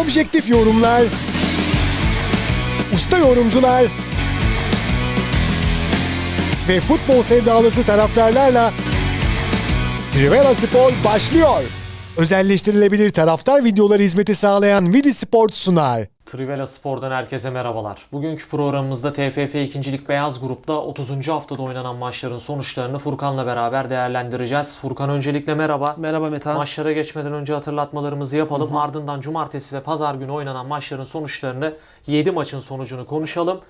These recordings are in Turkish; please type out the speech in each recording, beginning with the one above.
objektif yorumlar, usta yorumcular ve futbol sevdalısı taraftarlarla Trivela Spor başlıyor. Özelleştirilebilir taraftar videoları hizmeti sağlayan Vidi Sport sunar. Trivela Spor'dan herkese merhabalar. Bugünkü programımızda TFF 2. Lig Beyaz Grup'ta 30. haftada oynanan maçların sonuçlarını Furkan'la beraber değerlendireceğiz. Furkan öncelikle merhaba. Merhaba Metehan. Maçlara geçmeden önce hatırlatmalarımızı yapalım. Ardından cumartesi ve pazar günü oynanan maçların sonuçlarını 7 maçın sonucunu konuşalım.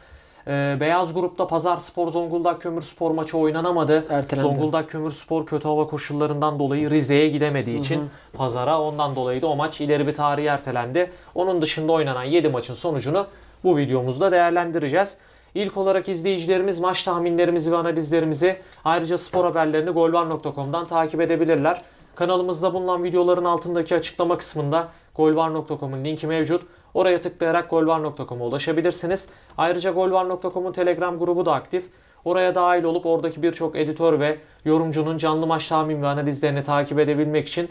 Ee, Beyaz grupta Pazar Spor Zonguldak Kömürspor maçı oynanamadı. Ertelendi. Zonguldak Kömürspor kötü hava koşullarından dolayı Rize'ye gidemediği için Pazar'a ondan dolayı da o maç ileri bir tarihe ertelendi. Onun dışında oynanan 7 maçın sonucunu bu videomuzda değerlendireceğiz. İlk olarak izleyicilerimiz maç tahminlerimizi ve analizlerimizi ayrıca spor haberlerini golvar.com'dan takip edebilirler. Kanalımızda bulunan videoların altındaki açıklama kısmında golvar.com'un linki mevcut. Oraya tıklayarak golvar.com'a ulaşabilirsiniz. Ayrıca golvar.com'un Telegram grubu da aktif. Oraya dahil olup oradaki birçok editör ve yorumcunun canlı maç tahmin ve analizlerini takip edebilmek için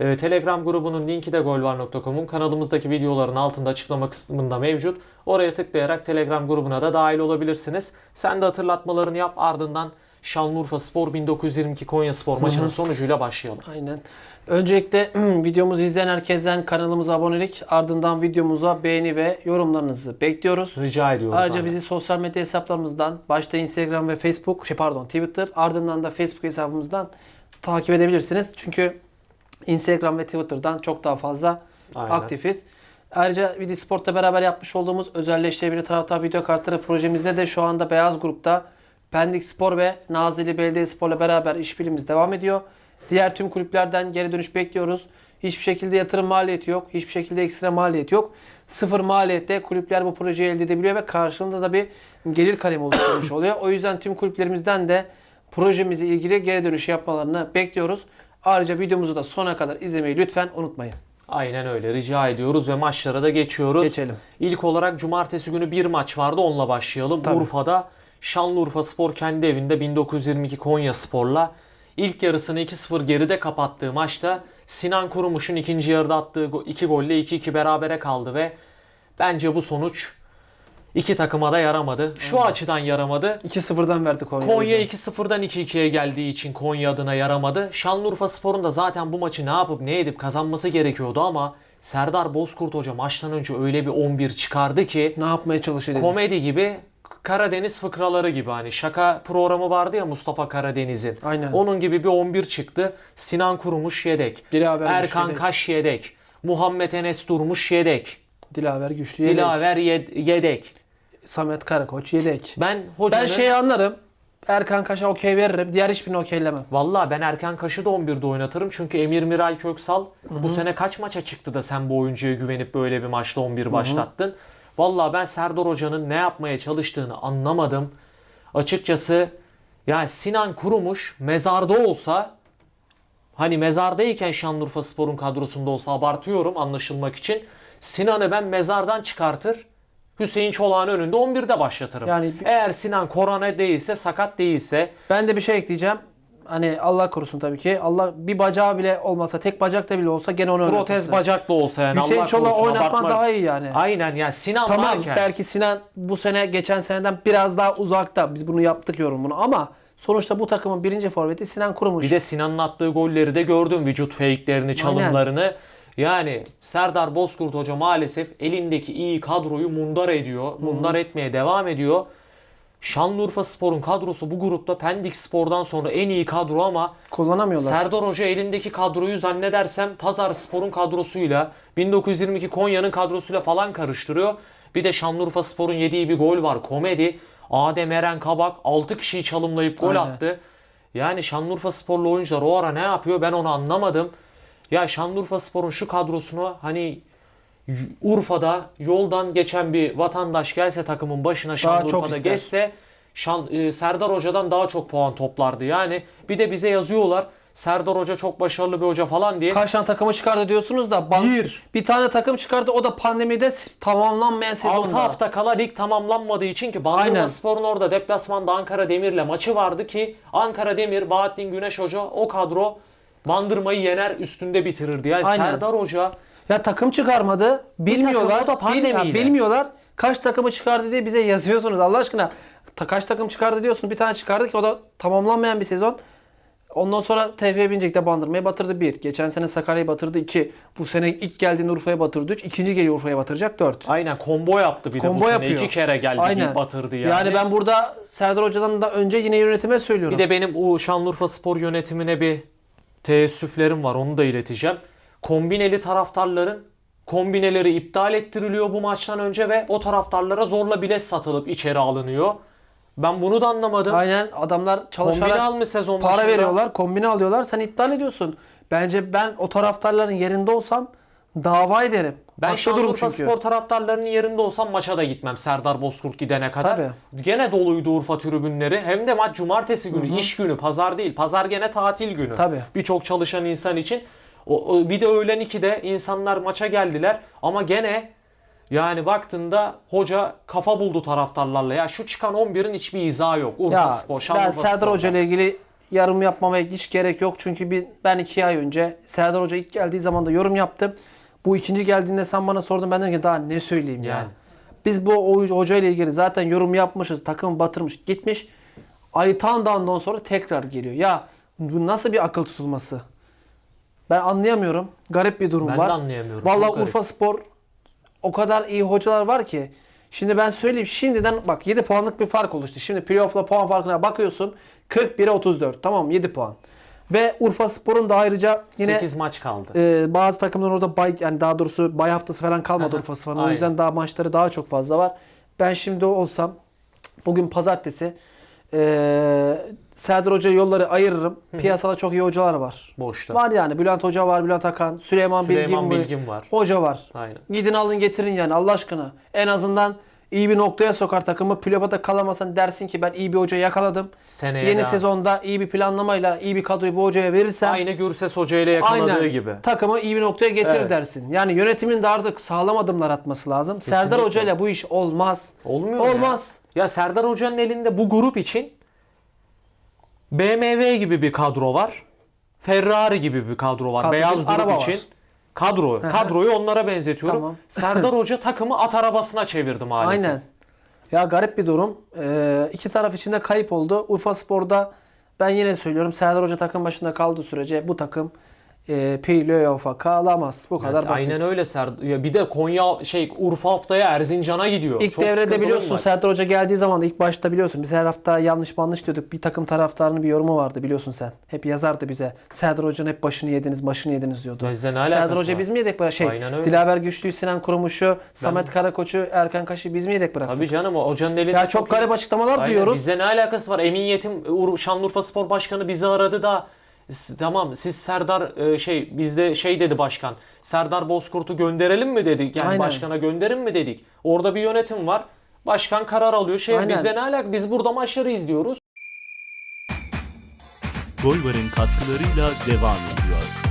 e, Telegram grubunun linki de golvar.com'un kanalımızdaki videoların altında açıklama kısmında mevcut. Oraya tıklayarak Telegram grubuna da dahil olabilirsiniz. Sen de hatırlatmalarını yap ardından Şanlıurfa Spor 1922 Konya Spor maçının sonucuyla başlayalım. Aynen. Öncelikle videomuzu izleyen herkesten kanalımıza abonelik, ardından videomuza beğeni ve yorumlarınızı bekliyoruz. Rica ediyoruz. Ayrıca abi. bizi sosyal medya hesaplarımızdan, başta Instagram ve Facebook, şey pardon Twitter, ardından da Facebook hesabımızdan takip edebilirsiniz. Çünkü Instagram ve Twitter'dan çok daha fazla Aynen. aktifiz. Ayrıca Vidi Sport'la beraber yapmış olduğumuz özelleştirebilir taraftar video kartları projemizde de şu anda Beyaz Grup'ta Pendik Spor ve Nazilli Belediyespor'la beraber işbirliğimiz devam ediyor. Diğer tüm kulüplerden geri dönüş bekliyoruz. Hiçbir şekilde yatırım maliyeti yok. Hiçbir şekilde ekstra maliyet yok. Sıfır maliyette kulüpler bu projeyi elde edebiliyor ve karşılığında da bir gelir kalemi oluşturmuş oluyor. O yüzden tüm kulüplerimizden de projemizle ilgili geri dönüş yapmalarını bekliyoruz. Ayrıca videomuzu da sona kadar izlemeyi lütfen unutmayın. Aynen öyle rica ediyoruz ve maçlara da geçiyoruz. Geçelim. İlk olarak cumartesi günü bir maç vardı onunla başlayalım. Tabii. Urfa'da Şanlıurfa Spor kendi evinde 1922 Konya Spor'la ilk yarısını 2-0 geride kapattığı maçta Sinan Kurumuş'un ikinci yarıda attığı go- iki golle 2-2 berabere kaldı ve bence bu sonuç iki takıma da yaramadı. Şu açıdan yaramadı. 2-0'dan verdi Konya. Konya 2-0'dan 2-2'ye geldiği için Konya adına yaramadı. Şanlıurfa Spor'un da zaten bu maçı ne yapıp ne edip kazanması gerekiyordu ama Serdar Bozkurt Hoca maçtan önce öyle bir 11 çıkardı ki Ne yapmaya çalışıyor komedi gibi Karadeniz fıkraları gibi hani şaka programı vardı ya Mustafa Karadeniz'in. Aynen. Onun gibi bir 11 çıktı. Sinan Kurumuş yedek. Dilaver Erkan yedek. Kaş yedek. Muhammed Enes Durmuş yedek. Dilaver güçlü yedek. Dilaver yed- yedek. Samet Karakoç yedek. Ben hocanın... Ben şeyi anlarım. Erkan Kaş'a okey veririm. Diğer hiçbirini okeylemem. Valla ben Erken Kaş'ı da 11'de oynatırım. Çünkü Emir Miray Köksal bu sene kaç maça çıktı da sen bu oyuncuya güvenip böyle bir maçta 11 başlattın. Valla ben Serdar Hoca'nın ne yapmaya çalıştığını anlamadım. Açıkçası yani Sinan Kurumuş mezarda olsa hani mezardayken Şanlıurfa Spor'un kadrosunda olsa abartıyorum anlaşılmak için. Sinan'ı ben mezardan çıkartır Hüseyin Çolak'ın önünde 11'de başlatırım. Yani- Eğer Sinan korona değilse, sakat değilse Ben de bir şey ekleyeceğim. Hani Allah korusun tabii ki. Allah bir bacağı bile olmasa, tek bacakta bile olsa gene onu protez oynatırsın. bacaklı olsa yani Hüseyin Allah Çolak'ı korusun, oynatman abartma. daha iyi yani. Aynen yani Sinan Tamam varken belki Sinan bu sene geçen seneden biraz daha uzakta. Biz bunu yaptık yorumunu ama sonuçta bu takımın birinci forveti Sinan Kurumuş. bir de Sinan'ın attığı golleri de gördüm vücut fake'lerini, çalımlarını. Yani Serdar Bozkurt Hoca maalesef elindeki iyi kadroyu mundar ediyor. Mundar etmeye devam ediyor. Şanlıurfa Spor'un kadrosu bu grupta Pendik Spor'dan sonra en iyi kadro ama Kullanamıyorlar. Serdar Hoca elindeki kadroyu zannedersem Pazar Spor'un kadrosuyla 1922 Konya'nın kadrosuyla falan karıştırıyor. Bir de Şanlıurfa Spor'un yediği bir gol var. Komedi. Adem Eren Kabak 6 kişiyi çalımlayıp gol Aynen. attı. Yani Şanlıurfa Sporlu oyuncular o ara ne yapıyor ben onu anlamadım. Ya Şanlıurfa Spor'un şu kadrosunu hani Urfa'da yoldan geçen bir vatandaş gelse takımın başına Şanlıurfa'da geçse Şan, e, Serdar Hoca'dan daha çok puan toplardı. Yani bir de bize yazıyorlar Serdar Hoca çok başarılı bir hoca falan diye. Kaç tane takımı çıkardı diyorsunuz da ban- Bir. bir tane takım çıkardı o da pandemide tamamlanmayan 6 sezonda. hafta kala lig tamamlanmadığı için ki Bandırma. Spor'un orada deplasmanda Ankara Demir'le maçı vardı ki Ankara Demir, Bahattin Güneş Hoca o kadro Bandırma'yı yener üstünde bitirirdi. Yani Aynen. Serdar Hoca Ya takım çıkarmadı. Bilmiyorlar. o da pandemiyle. bil- ya bilmiyorlar. Kaç takımı çıkardı diye bize yazıyorsunuz Allah aşkına. Ta, kaç takım çıkardı diyorsun. Bir tane çıkardık o da tamamlanmayan bir sezon. Ondan sonra TFF Bilecik'te Bandırma'yı batırdı 1. Geçen sene Sakarya'yı batırdı 2. Bu sene ilk geldiğinde Urfa'ya batırdı 3. İkinci geliyor Urfa'ya batıracak 4. Aynen combo yaptı bir de Combo bu sene. yapıyor. İki kere geldi Aynen. batırdı yani. Yani ben burada Serdar Hoca'dan da önce yine yönetime söylüyorum. Bir de benim o Şanlıurfa Spor yönetimine bir teessüflerim var. Onu da ileteceğim. Kombineli taraftarların kombineleri iptal ettiriliyor bu maçtan önce ve o taraftarlara zorla bilet satılıp içeri alınıyor. Ben bunu da anlamadım. Aynen adamlar Kombine çalışarak almış sezon para başında. veriyorlar, kombine alıyorlar. Sen iptal ediyorsun. Bence ben o taraftarların yerinde olsam dava ederim. Ben Haklı Şanlıurfa. Spor taraftarlarının yerinde olsam maça da gitmem Serdar Bozkurt gidene kadar. Tabii. Gene doluydu Urfa tribünleri. Hem de maç cumartesi günü, iş günü, pazar değil. Pazar gene tatil günü. Tabii. Birçok çalışan insan için. O, o- bir de öğlen 2'de insanlar maça geldiler ama gene yani baktığında hoca kafa buldu taraftarlarla. Ya şu çıkan 11'in hiçbir izahı yok. Urfa Ya Spor, ben Şanlıurfa Serdar Spor'da. Hoca ile ilgili yorum yapmamaya hiç gerek yok. Çünkü bir, ben iki ay önce Serdar Hoca ilk geldiği zaman da yorum yaptım. Bu ikinci geldiğinde sen bana sordun ben dedim ki daha ne söyleyeyim yani. Biz bu hoca ile ilgili zaten yorum yapmışız. Takım batırmış gitmiş. Ali Tandan'dan sonra tekrar geliyor. Ya bu nasıl bir akıl tutulması? Ben anlayamıyorum. Garip bir durum Ben de var. anlayamıyorum. Vallahi Çok garip. Urfa Spor o kadar iyi hocalar var ki. Şimdi ben söyleyeyim şimdiden bak 7 puanlık bir fark oluştu. Şimdi playoff'la puan farkına bakıyorsun. 41'e 34. Tamam 7 puan. Ve Urfa Spor'un da ayrıca yine 8 maç kaldı. e, bazı takımların orada bay yani daha doğrusu bay haftası falan kalmadı Urfa Spor'un. O yüzden daha maçları daha çok fazla var. Ben şimdi olsam bugün pazartesi e, Serdar Hoca yolları ayırırım. Piyasada çok iyi hocalar var. Boşta. Var yani Bülent Hoca var, Bülent Akan, Süleyman, Süleyman Bilgin, Bilgin var. Hoca var. Aynen. Gidin alın getirin yani Allah aşkına. En azından iyi bir noktaya sokar takımı. Playoff'a da kalamasan dersin ki ben iyi bir hoca yakaladım. Seneye Yeni de- sezonda iyi bir planlamayla iyi bir kadroyu bu hocaya verirsem Aynı Gürses Hoca ile yakaladığı aynen gibi. takımı iyi bir noktaya getirir Evet. dersin. Yani yönetimin de artık sağlam adımlar atması lazım. Serdar Hoca ile bu iş olmaz. Olmuyor Olmaz. Ya. ya Serdar Hoca'nın elinde bu grup için BMW gibi bir kadro var. Ferrari gibi bir kadro var. Kadro Beyaz değil, grup araba için. var. Kadro. Kadroyu onlara benzetiyorum. Tamam. Serdar Hoca takımı at arabasına çevirdi maalesef. Aynen. Ya garip bir durum. Ee, iki taraf için de kayıp oldu. Urfa Spor'da ben yine söylüyorum Serdar Hoca takım başında kaldığı sürece bu takım e, playoff'a kalamaz. Bu kadar basit. Aynen öyle Serdar. Ya bir de Konya şey Urfa haftaya Erzincan'a gidiyor. İlk Çok devrede biliyorsun. Serdar Hoca geldiği zaman da ilk başta biliyorsun biz her hafta yanlış yanlış diyorduk. Bir takım taraftarının bir yorumu vardı biliyorsun sen. Hep yazardı bize. Serdar Hoca'nın hep başını yediniz, başını yediniz diyordu. Bizde ne Serdar Hoca var? biz mi yedek bırak şey? Dilaver Güçlü'yü, Sinan Kurumuş'u, Samet Karakoç'u, Erkan Kaş'ı biz mi yedek bıraktık? Tabii canım o hocanın elinde Ya çok garip açıklamalar Aynen. duyuyoruz. Bizde ne alakası var? Emin Yetim Ur- Şanlıurfa Spor Başkanı bizi aradı da "S- tamam siz Serdar e, şey bizde şey dedi başkan. Serdar Bozkurt'u gönderelim mi dedik. Yani Aynen. başkana gönderin mi dedik. Orada bir yönetim var. Başkan karar alıyor. Şey Aynen. bizde ne alaka? Biz burada maçları izliyoruz. Golvar'ın katkılarıyla devam ediyor.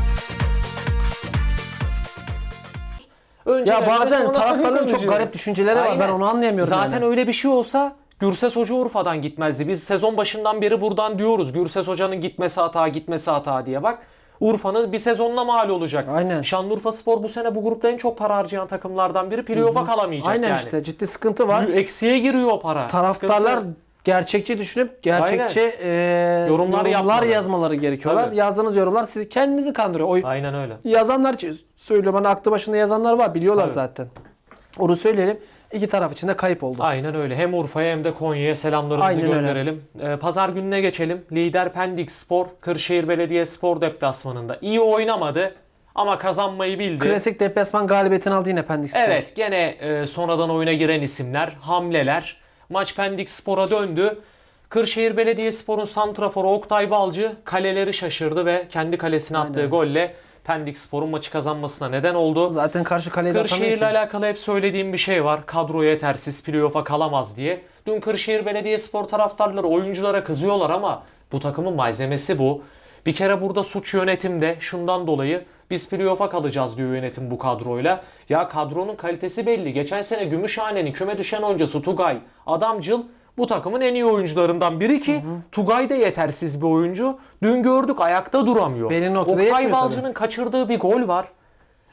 Önce Ya bazen taraftarların çok garip düşünceleri var. Ben onu anlayamıyorum Zaten yani. öyle bir şey olsa Gürses Hoca Urfa'dan gitmezdi. Biz sezon başından beri buradan diyoruz. Gürses Hoca'nın gitmesi hata, gitmesi hata diye bak. Urfa'nın bir sezonla mal olacak. Aynen. Şanlıurfa Spor bu sene bu grupta en çok para harcayan takımlardan biri. Playoff'a kalamayacak Aynen yani. işte ciddi sıkıntı var. Eksiye giriyor o para. Taraftarlar Sıkıntı. gerçekçi düşünüp gerçekçi e, Yorumlar yapmalı. yazmaları gerekiyorlar. Tabii. Yazdığınız yorumlar sizi kendinizi kandırıyor. O Aynen öyle. yazanlar için söylüyorum. Hani aklı başında yazanlar var. Biliyorlar Tabii. zaten. Onu söyleyelim. İki taraf için de kayıp oldu. Aynen öyle. Hem Urfa'ya hem de Konya'ya selamlarımızı Aynen öyle. gönderelim. Ee, Pazar gününe geçelim. Lider Pendik Spor, Kırşehir Belediyespor deplasmanında. İyi oynamadı ama kazanmayı bildi. Klasik deplasman galibiyetini aldı yine Pendik Spor. Evet gene e, sonradan oyuna giren isimler, hamleler. Maç Pendik Spor'a döndü. Kırşehir Belediyespor'un santraforu Oktay Balcı kaleleri şaşırdı ve kendi kalesine attığı Aynen. golle Pendik Spor'un maçı kazanmasına neden oldu. Zaten karşı kaleye Kırşehir'le alakalı hep söylediğim bir şey var. Kadro yetersiz, playoff'a kalamaz diye. Dün Kırşehir Belediyespor taraftarları oyunculara kızıyorlar ama bu takımın malzemesi bu. Bir kere burada suç yönetimde şundan dolayı biz playoff'a kalacağız diyor yönetim bu kadroyla. Ya kadronun kalitesi belli. Geçen sene Gümüşhane'nin küme düşen oyuncusu Tugay, Adamcıl bu takımın en iyi oyuncularından biri ki Tugay da yetersiz bir oyuncu. Dün gördük ayakta duramıyor. Noktada Oktay tabii. Balcı'nın kaçırdığı bir gol var.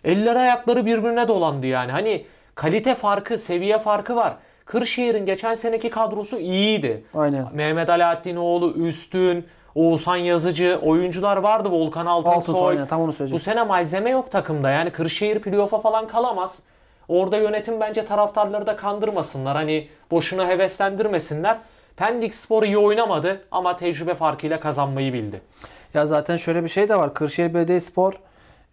Eller ayakları birbirine dolandı yani. Hani kalite farkı, seviye farkı var. Kırşehir'in geçen seneki kadrosu iyiydi. Aynen. Mehmet Alaaddinoğlu, Üstün, Oğuzhan Yazıcı, oyuncular vardı. Volkan Altunsoy. Altunsoy, aynen, tam onu Bu söyleyecektim. sene malzeme yok takımda. Yani Kırşehir playoff'a falan kalamaz. Orada yönetim bence taraftarları da kandırmasınlar. Hani boşuna heveslendirmesinler. Pendik Spor iyi oynamadı ama tecrübe farkıyla kazanmayı bildi. Ya zaten şöyle bir şey de var. Kırşehir Belediyespor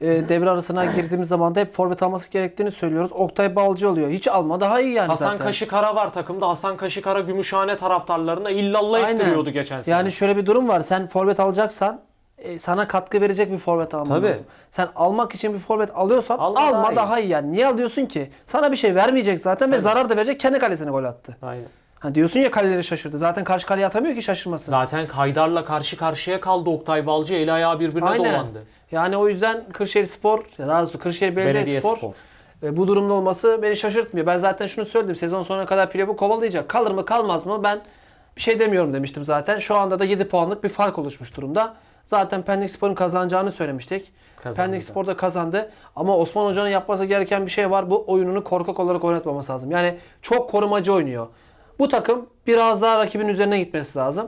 e, devre arasına girdiğimiz zaman da hep forvet alması gerektiğini söylüyoruz. Oktay Balcı oluyor. Hiç alma daha iyi yani Hasan zaten. Kaşıkara var takımda. Hasan Kaşıkara Gümüşhane taraftarlarına illallah Aynen. ettiriyordu geçen sene. Yani şöyle bir durum var. Sen forvet alacaksan e, sana katkı verecek bir forvet alman Tabii. lazım. Sen almak için bir forvet alıyorsan Alma alma daha iyi. daha iyi. yani. Niye alıyorsun ki? Sana bir şey vermeyecek zaten ve zarar da verecek. Kendi kalesine gol attı. Aynen. Ha diyorsun ya kaleleri şaşırdı. Zaten karşı kaleye atamıyor ki şaşırmasın. Zaten Kaydar'la karşı karşıya kaldı Oktay Balcı. Eli ayağı birbirine Aynen. dolandı. Yani o yüzden Kırşehir Spor, ya daha doğrusu Kırşehir Belediyespor Belediyespor. e, bu durumda olması beni şaşırtmıyor. Ben zaten şunu söyledim. Sezon sonuna kadar playoff'u kovalayacak. Kalır mı kalmaz mı ben bir şey demiyorum demiştim zaten. Şu anda da 7 puanlık bir fark oluşmuş durumda. Zaten Pendik Spor'un kazanacağını söylemiştik. Kazandı Pendik da. Spor da kazandı. Ama Osman Hoca'nın yapması gereken bir şey var. Bu oyununu korkak olarak oynatmaması lazım. Yani çok korumacı oynuyor. Bu takım biraz daha rakibin üzerine gitmesi lazım.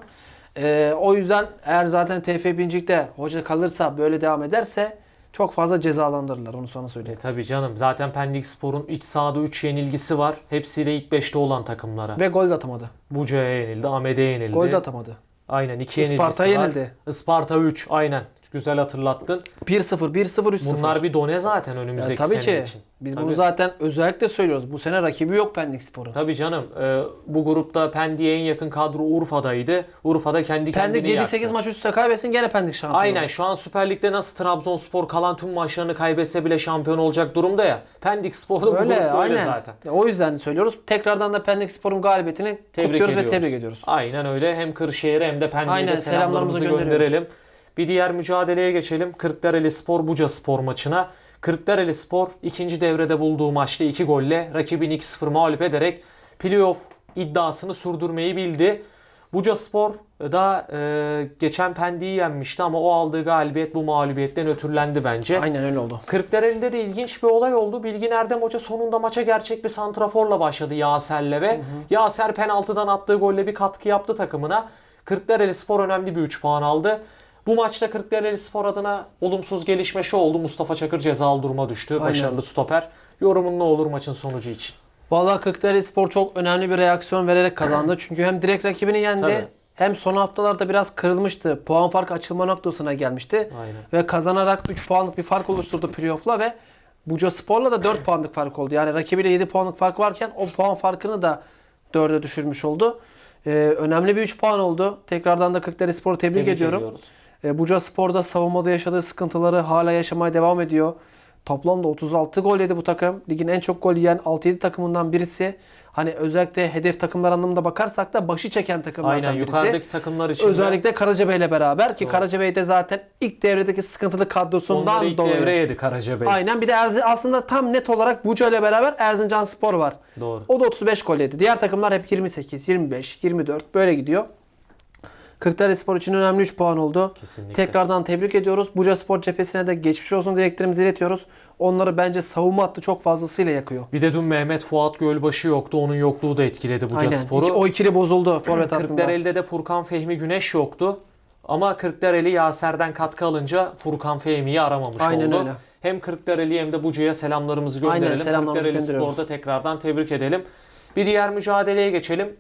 Ee, o yüzden eğer zaten TF Bincik'te hoca kalırsa böyle devam ederse çok fazla cezalandırırlar. Onu sana E söyleyeyim. tabii canım. Zaten Pendik Spor'un iç sahada 3 yenilgisi var. Hepsiyle ilk 5'te olan takımlara. Ve gol de atamadı. Buca'ya yenildi, Ahmet'e yenildi. Gol de atamadı. Aynen 2 yenilgisi Isparta'ya var. yenildi. Isparta 3 aynen. Güzel hatırlattın. 1-0, 1-0, 3-0. Bunlar bir done zaten önümüzdeki tabii sene ki. için. Biz Tabii. bunu zaten özellikle söylüyoruz. Bu sene rakibi yok Pendik Spor'un. Tabii canım. e, bu grupta Pendik'e en yakın kadro Urfa'daydı. Urfa'da kendi Pendik kendini 7-8 yaktı. maç üst üste kaybetsin gene Pendik şampiyon. Aynen şu an Süper Lig'de nasıl Trabzonspor kalan tüm maçlarını kaybetse bile şampiyon olacak durumda ya. Pendik Spor da bu Öyle, grupta öyle aynen. zaten. Ya O yüzden söylüyoruz. Tekrardan da Pendik Spor'un galibiyetini Tebrik kutluyoruz ediyoruz. ve tebrik ediyoruz. Aynen öyle. Hem Kırşehir'e hem de Pendik'e Aynen, de selamlarımızı selamlarımızı gönderelim. Bir diğer mücadeleye geçelim. Kırklareli Spor Buca Spor maçına. Kırklareli Spor ikinci devrede bulduğu maçta 2 golle rakibini 2-0 mağlup ederek playoff iddiasını sürdürmeyi bildi. Buca Spor da e, geçen Pendik'i yenmişti ama o aldığı galibiyet bu mağlubiyetten ötürlendi bence. Aynen öyle oldu. Kırklareli'de de ilginç bir olay oldu. Bilgin Erdem Hoca sonunda maça gerçek bir santraforla başladı Yaser'le ve Yaser penaltıdan attığı golle bir katkı yaptı takımına. Kırklareli Spor önemli bir 3 puan aldı. Bu maçta Kırklareli Spor adına olumsuz gelişme şu oldu. Mustafa Çakır cezalı duruma düştü. Aynen. Başarılı stoper. Yorumun ne olur maçın sonucu için? Vallahi Kırklareli Spor çok önemli bir reaksiyon vererek kazandı. Çünkü hem direkt rakibini yendi Tabii. hem son haftalarda biraz kırılmıştı. Puan farkı açılma noktasına gelmişti. Aynen. Ve kazanarak 3 puanlık bir fark oluşturdu playoff'la ve Buca Spor'la da 4 puanlık fark oldu. Yani rakibiyle 7 puanlık fark varken o puan farkını da 4'e düşürmüş oldu. Ee, önemli bir 3 puan oldu. Tekrardan da Kırklareli Spor'u tebrik, Tebrik ediyorum. ediyoruz. E, Buca Spor'da savunmada yaşadığı sıkıntıları hala yaşamaya devam ediyor. Toplamda 36 gol yedi bu takım. Ligin en çok gol yiyen 6-7 takımından birisi. Hani özellikle hedef takımlar anlamında bakarsak da başı çeken takımlardan Aynen birisi. yukarıdaki takımlar için Özellikle Karacabey ile beraber ki. Karacabey de zaten ilk devredeki sıkıntılı kadrosundan onları ilk dolayı. devre yedi Karacabey. Aynen bir de Erzi aslında tam net olarak Buca ile beraber Erzincan Spor var. Doğru. O da 35 gol yedi. Diğer takımlar hep 28, 25, 24 böyle gidiyor. Kırklareli Spor için önemli 3 puan oldu. Kesinlikle. Tekrardan tebrik ediyoruz. Buca Spor cephesine de geçmiş olsun dileklerimizi iletiyoruz. Onları bence savunma hattı çok fazlasıyla yakıyor. Bir de dün Mehmet Fuat Gölbaşı yoktu. Onun yokluğu da etkiledi Buca Aynen. Spor'u. O ikili bozuldu forvet hattında. Kırklareli'de de Furkan Fehmi Güneş yoktu. Ama Kırklareli Yaser'den katkı alınca Furkan Fehmi'yi aramamış Aynen oldu. öyle. Hem Kırklareli hem de Buca'ya selamlarımızı Aynen, gönderelim. selamlarımızı Kırklareli. Spor'da tekrardan tebrik edelim. Bir diğer mücadeleye geçelim.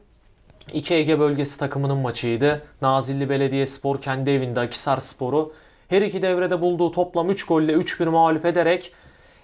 İki Ege bölgesi takımının maçıydı. Nazilli Belediyespor kendi evinde Akisar Spor'u her iki devrede bulduğu toplam 3 golle 3-1 mağlup ederek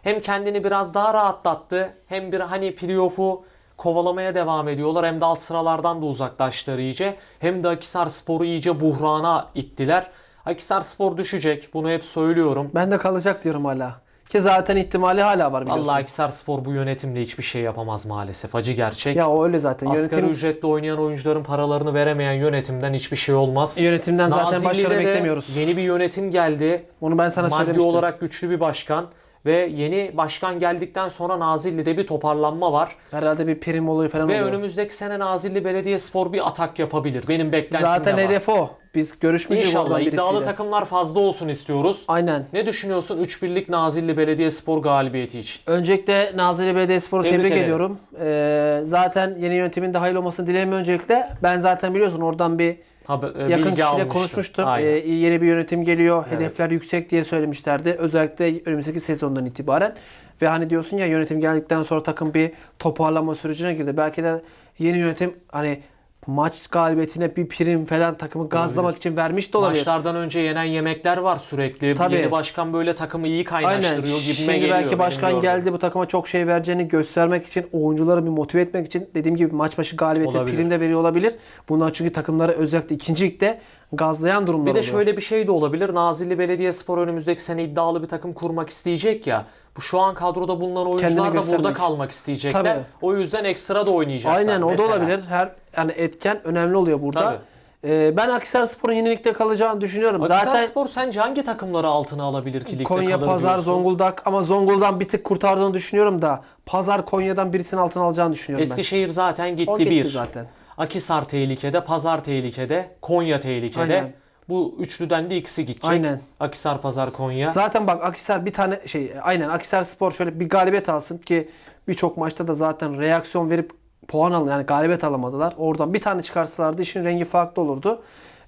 hem kendini biraz daha rahatlattı hem bir hani playoff'u kovalamaya devam ediyorlar hem de alt sıralardan da uzaklaştılar iyice. Hem de Akisar Spor'u iyice buhrana ittiler. Akisar Spor düşecek. Bunu hep söylüyorum. Ben de kalacak diyorum hala. Ki zaten ihtimali hala var biliyorsun. Allah Akisar Spor bu yönetimle hiçbir şey yapamaz maalesef. Acı gerçek. Ya o öyle zaten. Asgari Yönetim, ücretle oynayan oyuncuların paralarını veremeyen yönetimden hiçbir şey olmaz. yönetimden zaten Nazilli'de başarı de beklemiyoruz. Yeni bir yönetim geldi. Onu ben sana Maddi söylemiştim. olarak güçlü bir başkan Ve yeni başkan geldikten sonra Nazilli'de bir toparlanma var. Herhalde bir prim olayı falan Ve oluyor. önümüzdeki sene Nazilli Belediyespor bir atak yapabilir. Benim beklentim Zaten hedef o. Biz görüşmüşüz İnşallah iddialı birisiyle. takımlar fazla olsun istiyoruz. Aynen. Ne düşünüyorsun 3-1'lik Nazilli Belediyespor galibiyeti için? Öncelikle Nazilli Belediyespor'u Tebrik tebrik, ederim. ediyorum. Ee, zaten yeni yönetimin de hayırlı olmasını dilerim öncelikle. Ben zaten biliyorsun oradan bir Tabii, e, yakın kişiyle almıştım. konuşmuştum. Aynen. Ee, yeni bir yönetim geliyor. Evet. Hedefler yüksek diye söylemişlerdi. Özellikle önümüzdeki sezondan itibaren. Ve hani diyorsun ya yönetim geldikten sonra takım bir toparlama sürecine girdi. Belki de yeni yönetim hani maç galibiyetine bir prim falan takımı gazlamak için vermiş de olabilir. Maçlardan önce yenen yemekler var sürekli. Tabii. Yeni başkan böyle takımı iyi Aynen. kaynaştırıyor gibime Şimdi geliyor. belki benim başkan gördüğüm. geldi bu takıma çok şey vereceğini göstermek için, oyuncuları bir motive etmek için dediğim gibi maç başı galibiyeti Olabilir. prim de veriyor olabilir. Bunlar çünkü takımları özellikle ikinci ligde gazlayan durumlar Bir de oluyor. şöyle bir şey de olabilir. Nazilli Belediyespor önümüzdeki sene iddialı bir takım kurmak isteyecek ya. Bu şu an kadroda bulunan oyuncular Kendini da burada kalmak isteyecekler. Tabii. O yüzden ekstra da oynayacaklar. Aynen o da mesela. olabilir. Her yani etken önemli oluyor burada. Tabii. Ee, ben Akhisarspor'un yenilikte kalacağını düşünüyorum. Zaten Zaten Spor sence hangi takımları altına alabilir ki ligde Konya, kalır Pazar, diyorsun? Zonguldak ama Zonguldak'tan bir tık kurtardığını düşünüyorum da Pazar Konya'dan birisinin altına alacağını düşünüyorum Eskişehir zaten gitti, ben. O gitti bir. zaten. Akisar tehlikede, Pazar tehlikede, Konya tehlikede. Aynen. Bu üçlüden de ikisi gidecek. Aynen. Akisar, Pazar, Konya. Zaten bak Akhisar bir tane şey aynen Akhisar Spor şöyle bir galibiyet alsın ki birçok maçta da zaten reaksiyon verip puan alın yani galibiyet alamadılar. Oradan bir tane çıkarsalardı işin rengi farklı olurdu.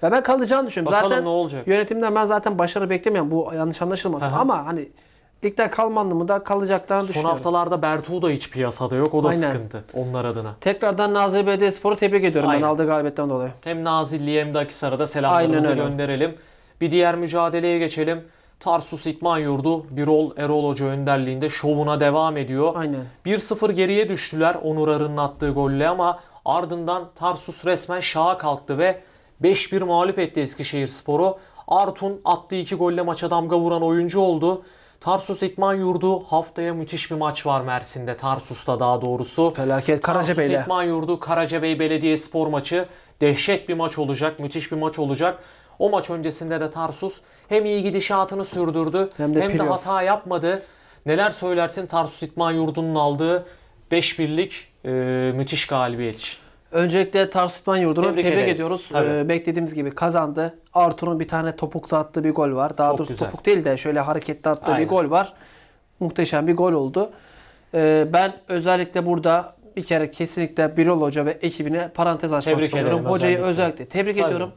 Ve ben kalacağını düşünüyorum. Bakalım zaten ne olacak? yönetimden ben zaten başarı beklemiyorum. Bu yanlış anlaşılmasın Aha. ama hani ligden kalma anlamında kalacaklarını Son düşünüyorum. haftalarda Bertuğ da hiç piyasada yok. O da Aynen. sıkıntı onlar adına. Tekrardan Nazilli Belediyespor'u tebrik ediyorum Aynen. ben aldığı galibiyetten dolayı. Hem Nazilli'ye hem de Akisar'a da selamlarımızı gönderelim. Bir diğer mücadeleye geçelim. Tarsus İtman Yurdu Birol Erol Hoca önderliğinde şovuna devam ediyor. Aynen. 1-0 geriye düştüler Onur Arı'nın attığı golle ama ardından Tarsus resmen şaha kalktı ve 5-1 mağlup etti Eskişehir Sporu. Artun attığı iki golle maça damga vuran oyuncu oldu. Tarsus İtman Yurdu haftaya müthiş bir maç var Mersin'de. Tarsus'ta daha doğrusu. Felaket Tarsus Karacabey'le. İtman Yurdu Karacabey Belediyespor maçı. Dehşet bir maç olacak. Müthiş bir maç olacak. O maç öncesinde de Tarsus hem iyi gidişatını sürdürdü Hem de hem de hata yapmadı. Neler söylersin Tarsus İtman Yurdu'nun aldığı 5-1'lik e, müthiş galibiyet için? Öncelikle Tarsutman Yurdu'nu Tebrik tebrik, ediyoruz. Ee, beklediğimiz gibi kazandı. Artur'un bir tane topukta attığı bir gol var. Daha Çok doğrusu güzel. topuk değil de şöyle hareketli attığı Aynen. bir gol var. Muhteşem bir gol oldu. Ee, ben özellikle burada bir kere kesinlikle Birol Hoca ve ekibine parantez açmak Tebrik istiyorum. Hocayı özellikle. özellikle tebrik Tabii. ediyorum.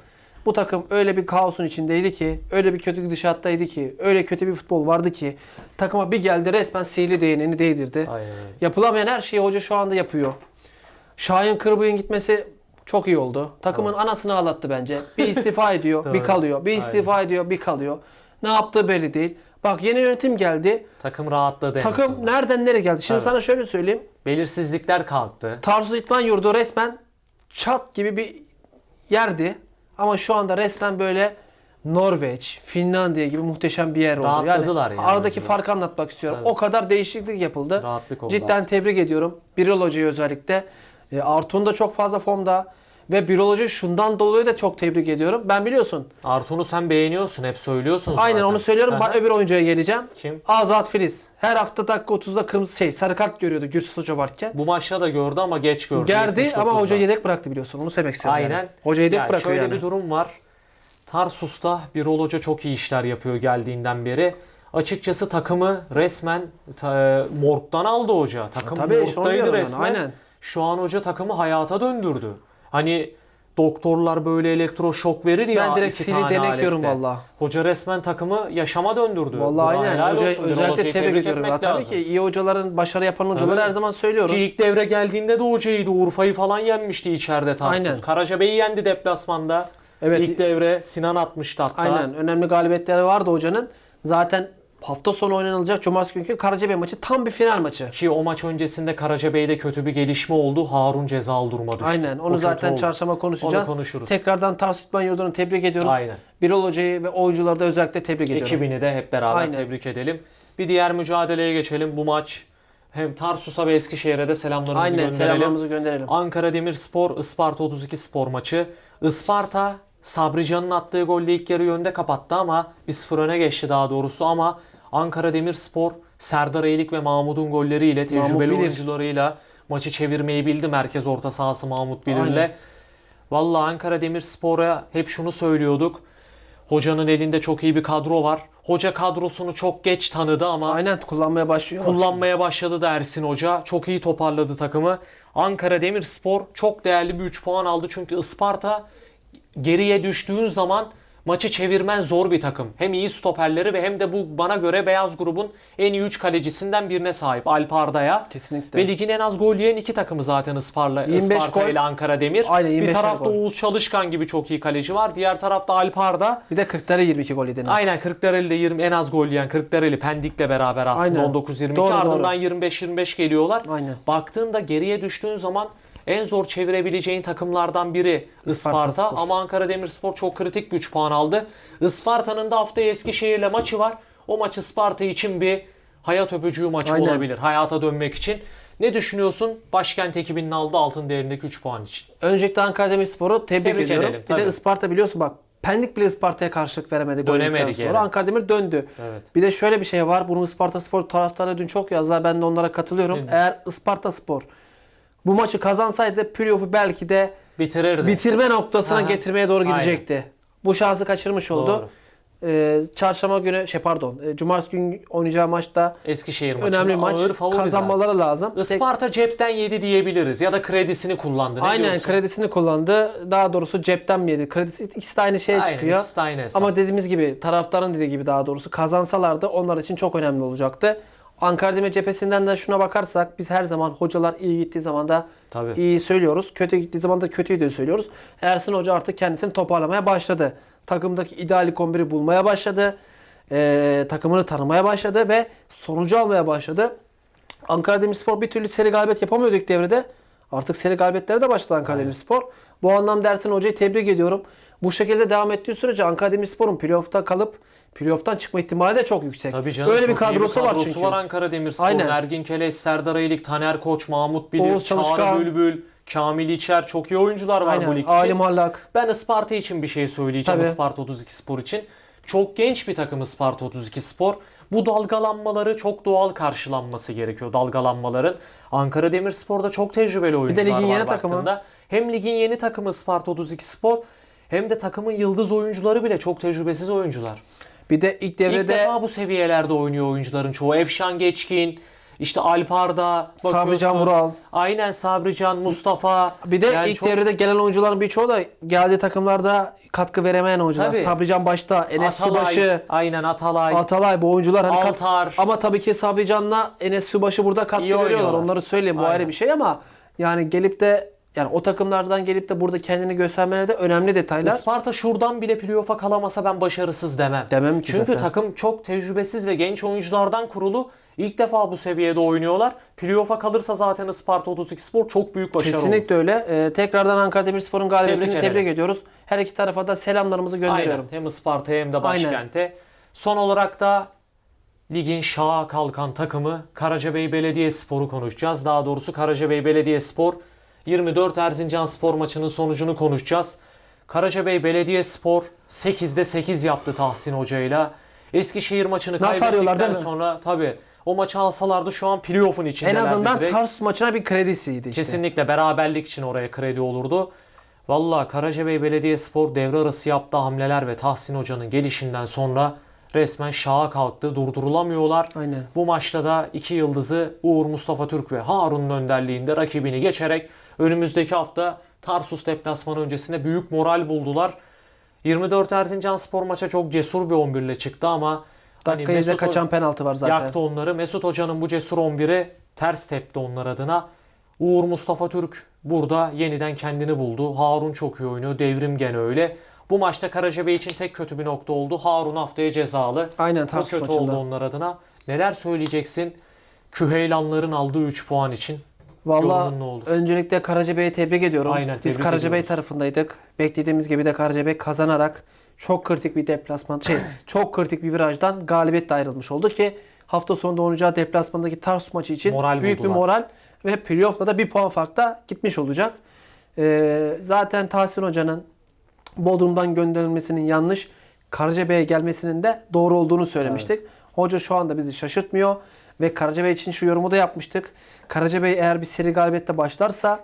Bu takım öyle bir kaosun içindeydi ki, öyle bir kötü gidişattaydı ki, öyle kötü bir futbol vardı ki takıma bir geldi resmen sihirli değneğini değdirdi. Aynen. Yapılamayan her şeyi hoca şu anda yapıyor. Şahin Kırbıyık'ın gitmesi çok iyi oldu. Takımın anasını ağlattı bence. Bir istifa ediyor, bir kalıyor. Bir istifa ediyor, bir kalıyor. Ne yaptığı belli değil. Bak yeni yönetim geldi. Takım rahatladı Takım azından. nereden nereye geldi? Şimdi Tabii. sana şöyle söyleyeyim. Belirsizlikler kalktı. Tarsus İtman Yurdu resmen çat gibi bir yerdi. Ama şu anda resmen böyle Norveç, Finlandiya gibi muhteşem bir yer oldu. Rahatladılar yani Aradaki oyuncular. farkı anlatmak istiyorum. Tabii. O kadar değişiklik yapıldı. Rahatlık oldu Cidden artık. tebrik ediyorum. Birol Hoca'yı özellikle. E, Artun da çok fazla formda. Ve Hoca'yı şundan dolayı da çok tebrik ediyorum. Ben biliyorsun. Artun'u sen beğeniyorsun. Hep söylüyorsun Aynen zaten. onu söylüyorum. Ben öbür oyuncuya geleceğim. Kim? Azat Filiz. Her hafta dakika 30'da kırmızı şey sarı kart görüyordu Gürsüz Hoca varken. Bu maçta da gördü ama geç gördü. Gerdi ama 79'da. hoca yedek bıraktı biliyorsun. Onu söylemek istiyorum. Aynen. Yani. Hoca yedek Ya bırakıyor şöyle yani. bir durum var. Tarsus'ta Birol Hoca çok iyi işler yapıyor geldiğinden beri. Açıkçası takımı resmen ta, morgdan aldı hoca. Takım Tabii, morgdaydı resmen. aynen. Şu an hoca takımı hayata döndürdü. Hani doktorlar böyle elektroşok verir ya Ben direkt iki sihirli tane denek diyorum aletle. valla. Hoca resmen takımı yaşama döndürdü. Buna aynen. Hoca, olsun. Özellikle tebrik ediyorum. tabii lazım. ki iyi hocaların başarı yapan hocaları her zaman söylüyoruz. Ki ilk devre geldiğinde de hocaydı. Urfa'yı falan yenmişti içeride Tarsus. Aynen. Karacabey'i yendi deplasmanda. Evet. İlk devre Sinan atmıştı hatta. Aynen. Önemli galibiyetleri vardı hocanın. Zaten hafta sonu oynanılacak Cumartesi günkü Karacabey maçı tam bir final maçı. Ki o maç öncesinde Karacabey'de kötü bir gelişme oldu. Harun cezalı duruma düştü. Aynen. O Onu kötü zaten çarşamba konuşacağız. Onu konuşuruz. Tekrardan Tarsus İtman Yurdu'nu tebrik ediyoruz. Aynen. Birol Hoca'yı ve oyuncuları da özellikle tebrik ediyorum. Ekibini de hep beraber Aynen. tebrik edelim. Bir diğer mücadeleye geçelim. Bu maç hem Tarsus'a ve Eskişehir'e de selamlarımızı Aynen. gönderelim. Selamlarımızı gönderelim. Ankara Demirspor Isparta 32 spor maçı. Isparta Sabrican'ın attığı golle ilk yarı yönde kapattı ama 1-0 öne geçti daha doğrusu ama Ankara Demirspor Serdar Eylik ve Mahmut'un golleriyle, tecrübeli Bilir. oyuncularıyla maçı çevirmeyi bildi merkez orta sahası Mahmut Bilir'le. Vallahi Ankara Demirspor'a hep şunu söylüyorduk. Hocanın elinde çok iyi bir kadro var. Hoca kadrosunu çok geç tanıdı ama Aynen kullanmaya başlıyor. kullanmaya başladı da Ersin Hoca. Çok iyi toparladı takımı. Ankara Demirspor çok değerli bir 3 puan aldı. Çünkü Isparta geriye düştüğün zaman maçı çevirmen zor bir takım. Hem iyi stoperleri ve hem de bu bana göre beyaz grubun en iyi 3 kalecisinden birine sahip Alp Arda'ya. Kesinlikle. Ve ligin en az gol yiyen iki takımı zaten Isparla, 25 Isparta gol. ile Ankara Demir. Aynen, bir 25 tarafta gol. Oğuz Çalışkan gibi çok iyi kaleci var. Diğer tarafta Alp Arda. Bir de 40'lara 22 gol yediniz. Aynen Kırklareli'de 20 en az gol yiyen Kırklareli Pendik'le beraber aslında Aynen. 19-22 Doğru, ardından doğru. 25-25 geliyorlar. Aynen. Baktığında geriye düştüğün zaman en zor çevirebileceğin takımlardan biri Isparta, Ispartaspor. ama Ankara Demirspor çok kritik güç puan aldı. Isparta'nın da haftaya Eskişehir'le maçı var. O maç Isparta için bir hayat öpücüğü maçı Aynen. olabilir. Hayata dönmek için. Ne düşünüyorsun başkent ekibinin aldığı altın değerindeki 3 puan için? Öncelikle Ankara Demirspor'u tebrik, Tebrik ediyorum. edelim, bir de tabii. Isparta biliyorsun bak Pendik bile Isparta'ya karşılık veremedi gol Dönemedik yedikten sonra. yani. Ankara Demir döndü. Evet. Bir de şöyle bir şey var. Bunu Isparta Spor taraftarı dün çok yazdılar. Ben de onlara katılıyorum. Dedi. Eğer Isparta Spor bu maçı kazansaydı playoff'u belki de Bitirirdi. bitirme noktasına Aha. getirmeye doğru gidecekti. Bu şansı kaçırmış oldu. Doğru. Ee, çarşamba günü şey pardon. E, cumartesi günü oynayacağı maçta Eskişehir maçında önemli maç. ağır favori. Kazanmaları lazım. Tek- Isparta cepten yedi diyebiliriz ya da kredisini kullandı. Ne Aynen diyorsun? kredisini kullandı. Daha doğrusu cepten mi yedi? Kredisi ikisi de aynı şeye Aynen, çıkıyor. ikisi de aynı hesap. Ama dediğimiz gibi taraftarın dediği gibi daha doğrusu kazansalardı onlar için çok önemli olacaktı. Ankara Demir cephesinden de şuna bakarsak biz her zaman hocalar iyi gittiği zaman da Tabii. iyi söylüyoruz. Kötü gittiği zaman da kötüyü de söylüyoruz. Ersin Hoca artık kendisini toparlamaya başladı. Takımdaki ideal 11'i bulmaya başladı. Ee, takımını tanımaya başladı ve sonucu almaya başladı. Ankara Demirspor bir türlü seri galibiyet yapamıyordu ilk devrede. Artık seri galibiyetlere de başladı Ankara Demirspor. Bu anlamda Ersin Hoca'yı tebrik ediyorum. Bu şekilde devam ettiği sürece Ankara Demirspor'un playoff'ta kalıp playoff'tan çıkma ihtimali de çok yüksek. Tabii canım. Öyle bir iyi kadrosu, var kadrosu çünkü. var Ankara Demirspor'un. Aynen. Ergin Keleş, Serdar Aylik, Taner Koç, Mahmut Bilir, Oğuz Çağrı Çalışkan. Bülbül, Kamil İçer çok iyi oyuncular var bu Aynen. ligde. Ali Muallak. Ben Isparta için bir şey söyleyeceğim Tabii. Isparta 32 Spor için. Çok genç bir takım Isparta 32 Spor. Bu dalgalanmaları çok doğal karşılanması gerekiyor dalgalanmaların. Ankara Demirspor'da çok tecrübeli oyuncular ligin var yeni takımı. baktığında. Hem ligin yeni takımı Sparta 32 Spor hem de takımın yıldız oyuncuları bile çok tecrübesiz oyuncular. Bir de ilk İlk devrede defa bu seviyelerde oynuyor oyuncuların çoğu. Efşan Geçkin, işte Alparda, Sabrican Vural. Aynen Sabrican, Mustafa. bir de Yani ilk çok- devrede gelen oyuncuların birçoğu da geldiği takımlarda katkı veremeyen oyuncular. Tabii. Sabrican başta, Enes Atalay, Subaşı, aynen Atalay. Atalay bu oyuncular hani kat- Altar. ama tabii ki Sabrican'la Enes Subaşı burada katkı İyi veriyorlar. oynuyorlar. Onları söyleyeyim bu Aynen. ayrı bir şey ama yani gelip de yani o takımlardan gelip de burada kendini göstermeleri de önemli detaylar. Isparta şuradan bile playoff'a kalamasa ben başarısız demem. Demem ki Çünkü zaten. takım çok tecrübesiz ve genç oyunculardan kurulu. İlk defa bu seviyede oynuyorlar. Playoff'a kalırsa zaten Isparta 32 Spor çok büyük başarı olur. Kesinlikle öyle. Ee, tekrardan Ankara Demirspor'un galibiyetini Tebrik tebrik, ediyoruz. Her iki tarafa da selamlarımızı gönderiyorum. Aynen. Hem Isparta'ya hem de Aynen. başkente. Son olarak da ligin şaha kalkan takımı Karacabey Belediyespor'u konuşacağız. Daha doğrusu Karacabey Belediyespor 24 Erzincan Spor maçının sonucunu konuşacağız. Karacabey Belediyespor 8'de 8 yaptı Tahsin Hoca'yla. Eskişehir maçını Nasıl kaybettikten sonra tabii o maçı alsalardı şu an playoff'un En içindelerdi azından direkt. Tarsus maçına bir kredisiydi işte. Kesinlikle beraberlik için oraya kredi olurdu. Valla Karacabey Belediyespor devre arası yaptığı hamleler ve Tahsin Hoca'nın gelişinden sonra resmen şaha kalktı. Durdurulamıyorlar. Aynen. Bu maçta da iki yıldızı Uğur Mustafa Türk ve Harun'un önderliğinde rakibini geçerek önümüzdeki hafta Tarsus deplasmanı öncesinde büyük moral buldular. 24 Erzincan Spor maça çok cesur bir 11 ile çıktı ama Dakika hani 7'de Mesut- kaçan penaltı var zaten. Yaktı onları. Mesut Hoca'nın bu cesur 11'i ters tepti onlar adına. Uğur Mustafa Türk burada yeniden kendini buldu. Harun çok iyi oynuyor. Devrim gene öyle. Bu maçta Karacabey için tek kötü bir nokta oldu. Harun haftaya cezalı. Aynen Tarsus kötü maçında. oldu onlar adına. Neler söyleyeceksin? Küheylanların aldığı 3 puan için. Valla Yorumun ne olur? öncelikle Karacabey'i tebrik ediyorum. Aynen, Biz tebrik Karacabey ediyoruz. tarafındaydık. Beklediğimiz gibi de Karacabey kazanarak çok kritik bir deplasman, şey çok kritik bir virajdan galibiyetle ayrılmış oldu ki hafta sonunda oynayacağı deplasmandaki Tarsus maçı için Moral büyük buldular. bir moral ve playoff'la da bir puan farkla gitmiş olacak. Ee, zaten Tahsin Hoca'nın Bodrum'dan gönderilmesinin yanlış, Karacabey'e gelmesinin de doğru olduğunu söylemiştik. Hoca şu anda bizi şaşırtmıyor. Ve Karacabey için şu yorumu da yapmıştık. Karacabey eğer bir seri galibiyette başlarsa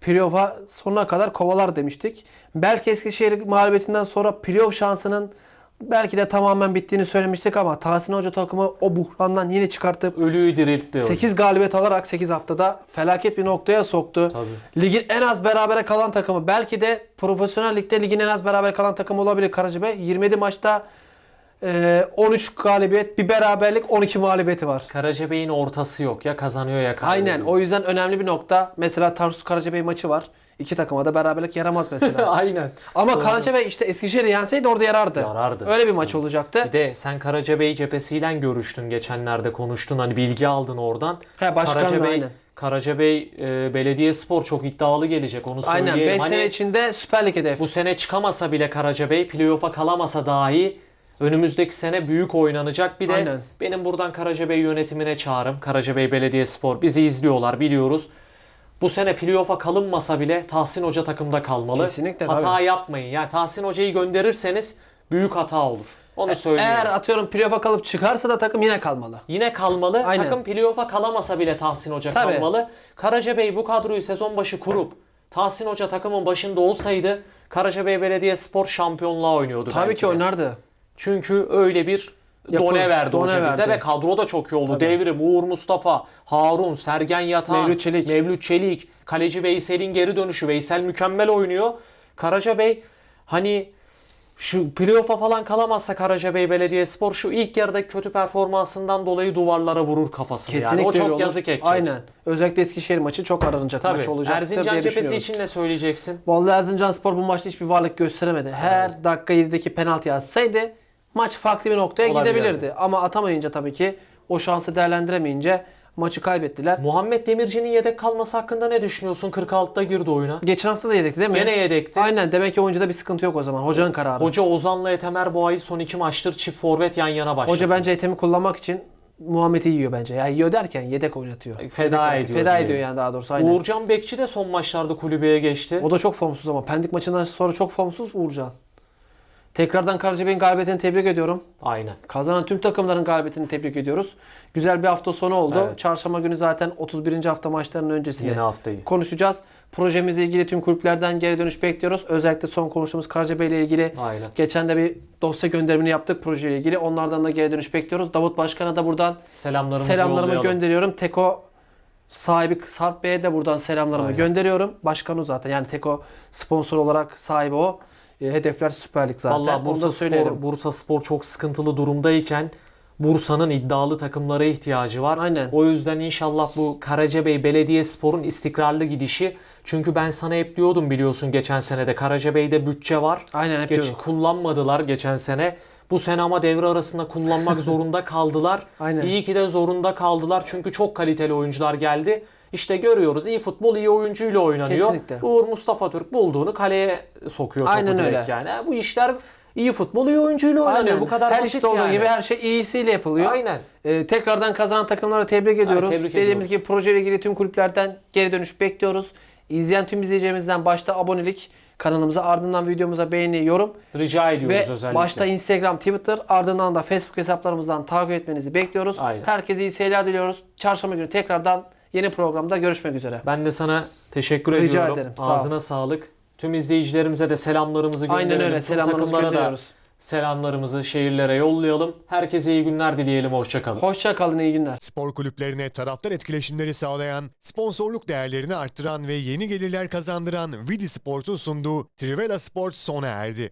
playoff'a sonuna kadar kovalar demiştik. Belki Eskişehir mağlubiyetinden sonra playoff şansının belki de tamamen bittiğini söylemiştik ama Tahsin Hoca takımı o buhrandan yine çıkartıp Ölüyü diriltti. hocam. 8 galibiyet alarak 8 haftada felaket bir noktaya soktu. Tabii. Ligin en az berabere kalan takımı. Belki de profesyonel ligde ligin en az berabere kalan takımı olabilir Karacabey. 27 maçta e, 13 galibiyet, bir beraberlik, 12 mağlubiyeti var. Karacabey'in ortası yok. Ya kazanıyor ya kaybediyor. Aynen. O yüzden önemli bir nokta. Mesela Tarsus Karacabey maçı var. İki takıma da beraberlik yaramaz mesela. Aynen. Ama Doğru. Karacabey işte Eskişehir'i yenseydi orada yarardı. Yarardı. Öyle bir maç olacaktı. Bir de sen Karacabey cephesiyle görüştün geçenlerde konuştun hani bilgi aldın oradan. He, başkanla Karacabey, aynen. Karacabey e, Belediyespor çok iddialı gelecek onu söyleyelim. Aynen. 5 Hani sene içinde Süper Lig hedefi. bu sene çıkamasa bile Karacabey playoff'a kalamasa dahi önümüzdeki sene büyük oynanacak. Bir de Aynen. benim buradan Karacabey yönetimine çağrım. Karacabey Belediyespor bizi izliyorlar biliyoruz. Bu sene playoff'a kalınmasa bile Tahsin Hoca takımda kalmalı. Kesinlikle, Hata tabii. yapmayın. Yani Tahsin Hoca'yı gönderirseniz büyük hata olur. Onu söyleyeyim. Eğer atıyorum playoff'a kalıp çıkarsa da takım yine kalmalı. Yine kalmalı. Aynen. Takım playoff'a kalamasa bile Tahsin Hoca Tabii. kalmalı. Karacabey bu kadroyu sezon başı kurup Tahsin Hoca takımın başında olsaydı Karacabey Belediyespor şampiyonluğa oynuyordu Tabii belki ki de. oynardı. Çünkü öyle bir Yapı- done verdi done hoca bize verdi. ve kadro da çok iyi oldu. Devrim, Uğur Mustafa, Harun, Sergen Yatan, Mevlüt Çelik. Mevlüt Çelik, kaleci Veysel'in geri dönüşü. Veysel mükemmel oynuyor. Karacabey hani şu playoff'a falan kalamazsa Karacabey Belediyespor şu ilk yarıdaki kötü performansından dolayı duvarlara vurur kafasını Kesinlikle yani. O çok olur. yazık edecek. Aynen. Özellikle Eskişehir maçı çok aranacak Tabii. maç olacaktır Erzincan cephesi için ne söyleyeceksin? Vallahi Erzincan Spor bu maçta hiçbir varlık gösteremedi. Her dakika 7'deki penaltı yazsaydı maç farklı bir noktaya Olabilirdi. gidebilirdi. Ama atamayınca tabii ki o şansı değerlendiremeyince maçı kaybettiler. Muhammed Demirci'nin yedek kalması hakkında ne düşünüyorsun? 46'da girdi oyuna. Geçen hafta da yedekti değil mi? Gene yedekti. Aynen demek ki oyuncuda bir sıkıntı yok o zaman. Hocanın kararı. Hoca Ozan'la Etemer Boğa'yı son iki maçtır çift forvet yan yana başladı. Hoca bence Ethem'i kullanmak için Muhammed'i yiyor bence. Yani yiyor derken yedek oynatıyor. Feda Yedek- ediyor Feda ediyor yani daha doğrusu aynen. Uğurcan Bekçi de son maçlarda kulübeye geçti. O da çok formsuz ama Pendik maçından sonra çok formsuz Uğurcan. Tekrardan Karacabey'in galibiyetini tebrik ediyorum. Aynen. Kazanan tüm takımların galibiyetini tebrik ediyoruz. Güzel bir hafta sonu oldu. Evet. Çarşamba günü zaten 31. hafta maçlarının öncesini Yeni haftayı. konuşacağız. Projemizle ilgili tüm kulüplerden geri dönüş bekliyoruz. Özellikle son konuştuğumuz Karacabey ile ilgili Aynen. geçen de bir dosya gönderimini yaptık projeyle ilgili. Onlardan da geri dönüş bekliyoruz. Davut Başkan'a da buradan Selamlarımızı selamlarımı yollayalım. gönderiyorum. Teko sahibi Sarp Bey'e de buradan selamlarımı Aynen. gönderiyorum. Başkan o zaten. Yani Teko sponsor olarak sahibi o. E, hedefler Süper Lig zaten. Valla Bursa. Spor, Bursa Spor çok sıkıntılı durumdayken Bursa'nın iddialı takımlara ihtiyacı var. Aynen. O yüzden inşallah bu Karacabey Belediyespor'un istikrarlı gidişi çünkü ben sana hep diyordum biliyorsun geçen senede Karacabey'de bütçe var. Aynen hep Geç, kullanmadılar geçen sene. Bu sene ama devre arasında kullanmak zorunda kaldılar. Aynen. İyi ki de zorunda kaldılar çünkü çok kaliteli oyuncular geldi. İşte görüyoruz iyi futbol iyi oyuncuyla oynanıyor. Kesinlikle. Uğur Mustafa Türk bulduğunu kaleye sokuyor topu Aynen direkt öyle. yani. Bu işler iyi futbol iyi oyuncuyla oynanıyor. Aynen. Bu kadar her basit işte olduğu yani. gibi her şey iyisiyle yapılıyor. Aynen. Ee, tekrardan kazanan takımlara tebrik ediyoruz. tebrik Dediğimiz ediyoruz. gibi projeyle ilgili tüm kulüplerden geri dönüş bekliyoruz. İzleyen tüm izleyicilerimizden başta abonelik kanalımıza ardından videomuza beğeni, yorum Rica ediyoruz ve özellikle. başta Instagram, Twitter ardından da Facebook hesaplarımızdan takip etmenizi bekliyoruz. Aynen. Herkese iyi seyirler diliyoruz. Çarşamba günü tekrardan yeni programda görüşmek üzere. Ben de sana teşekkür Rica ediyorum. ederim, sağ ol. Ağzına sağlık. Tüm izleyicilerimize de selamlarımızı gönderelim. Aynen öyle. Tüm Selamlarımızı takımlara da gönderiyoruz. Selamlarımızı şehirlere yollayalım. Herkese iyi günler dileyelim. Hoşçakalın. Hoşça kalın, iyi günler. Spor kulüplerine taraftar etkileşimleri sağlayan, sponsorluk değerlerini arttıran ve yeni gelirler kazandıran Vidi Sport'un sunduğu Trivela Sport sona erdi.